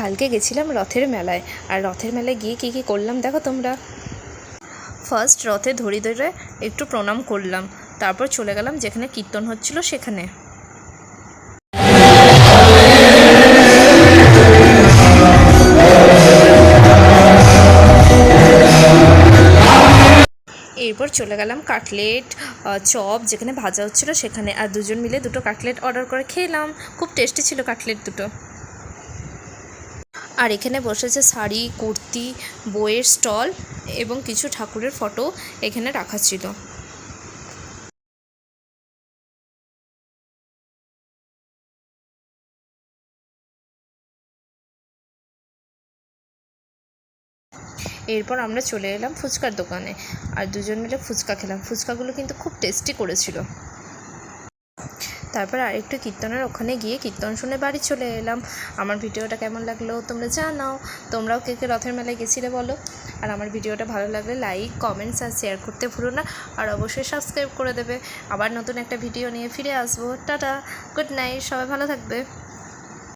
কালকে গেছিলাম রথের মেলায়। আর রথের মেলায় গিয়ে কী কী করলাম দেখো তোমরা। ফার্স্ট রথে ধরে ধরে একটু প্রণাম করলাম। তারপর চলে গেলাম যেখানে কীর্তন হচ্ছিল সেখানে। এরপর চলে গেলাম কাটলেট চপ যেখানে ভাজা হচ্ছিল সেখানে। আর দুজন মিলে দুটো কাটলেট অর্ডার করে খেলাম। খুব টেস্টি ছিল কাটলেট দুটো। আর এখানে বসেছে শাড়ি, কুর্তি, বইয়ের স্টল এবং কিছু ঠাকুরের ফটো এখানে রাখা ছিল। এরপর আমরা চলে এলাম ফুচকার দোকানে। আর দুজন মিলে ফুচকা খেলাম। ফুচকাগুলো কিন্তু খুব টেস্টি করেছিল। তারপর আরেকটু কীর্তনের ওখানে গিয়ে কীর্তন শুনে বাড়ি চলে এলাম। আমার ভিডিওটা কেমন লাগল তোমরা জানাও। তোমরাও কে কে রথের মেলায় গেছিলে বলো। আর আমার ভিডিওটা ভালো লাগলে লাইক, কমেন্টস আর শেয়ার করতে ভুলো না। আর অবশ্যই সাবস্ক্রাইব করে দেবে। আবার নতুন একটা ভিডিও নিয়ে ফিরে আসব। টাটা, গুড নাইট, সবাই ভালো থাকবে।